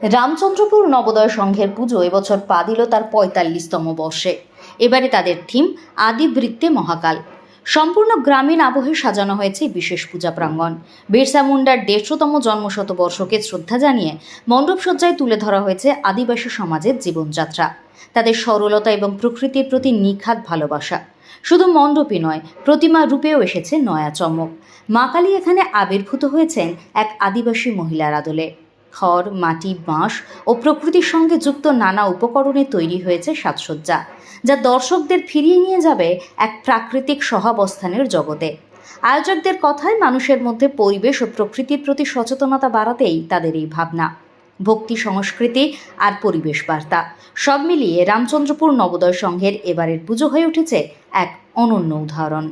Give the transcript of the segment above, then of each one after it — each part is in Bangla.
রামচন্দ্রপুর নবোদয় সংঘের পুজো এবছর পা দিল তার পঁয়তাল্লিশতম বর্ষে। এবারে তাদের থিম আদিবৃত্তে মহাকাল। সম্পূর্ণ গ্রামীণ আবহে সাজানো হয়েছে বিশেষ পূজা প্রাঙ্গণ। বিরসা মুন্ডার দেড়শোতম জন্মশতবর্ষকে শ্রদ্ধা জানিয়ে মণ্ডপসজ্জায় তুলে ধরা হয়েছে আদিবাসী সমাজের জীবনযাত্রা। তাদের সরলতা এবং প্রকৃতির প্রতি নিখাত ভালোবাসা। শুধু মণ্ডপই নয়, প্রতিমা রূপেও এসেছে নয়া চমক। মা কালী এখানে আবির্ভূত হয়েছেন এক আদিবাসী মহিলার আদলে। খড়, মাটি, বাঁশ ও প্রকৃতির সঙ্গে যুক্ত নানা উপকরণে তৈরি হয়েছে সাজসজ্জা, যা দর্শকদের ফিরিয়ে নিয়ে যাবে এক প্রাকৃতিক সহাবস্থানের জগতে। আয়োজকদের কথায় মানুষের মধ্যে পরিবেশ ও প্রকৃতির প্রতি সচেতনতা বাড়াতেই তাদের এই ভাবনা। ভক্তি, সংস্কৃতি আর পরিবেশ বার্তা সব মিলিয়ে রামচন্দ্রপুর নবোদয় সংঘের এবারের পুজো হয়ে উঠেছে এক অনন্য উদাহরণ।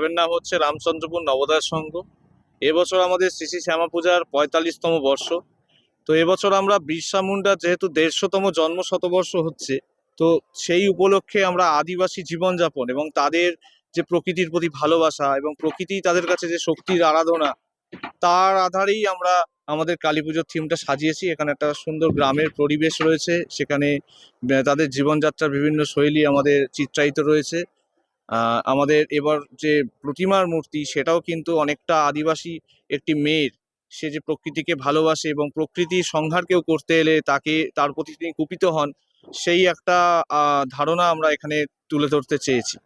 ক্লাবের নাম হচ্ছে রামচন্দ্রপুর নবোদয় সংঘ। এবছর আমাদের শ্রী শ্রী শ্যামা পূজার পঁয়তাল্লিশতম বর্ষ। তো এবছর আমরা বিরসা মুন্ডার যেহেতু দেড়শোতম জন্ম শতবর্ষ হচ্ছে, তো সেই উপলক্ষে আমরা আদিবাসী জীবনযাপন এবং তাদের যে প্রকৃতির প্রতি ভালোবাসা এবং প্রকৃতি তাদের কাছে যে শক্তির আরাধনা, তার আধারেই আমরা আমাদের কালী পুজোর থিমটা সাজিয়েছি। এখানে একটা সুন্দর গ্রামের পরিবেশ রয়েছে, সেখানে তাদের জীবনযাত্রার বিভিন্ন শৈলী আমাদের চিত্রায়িত রয়েছে। আমাদের এবার যে প্রতিমার মূর্তি, সেটাও কিন্তু অনেকটা আদিবাসী একটি মেয়ের। সে যে প্রকৃতিকে ভালোবাসে এবং প্রকৃতির সংহার কেউ করতে এলে তাকে, তার প্রতি তিনি কুপিত হন, সেই একটা ধারণা আমরা এখানে তুলে ধরতে চেয়েছি।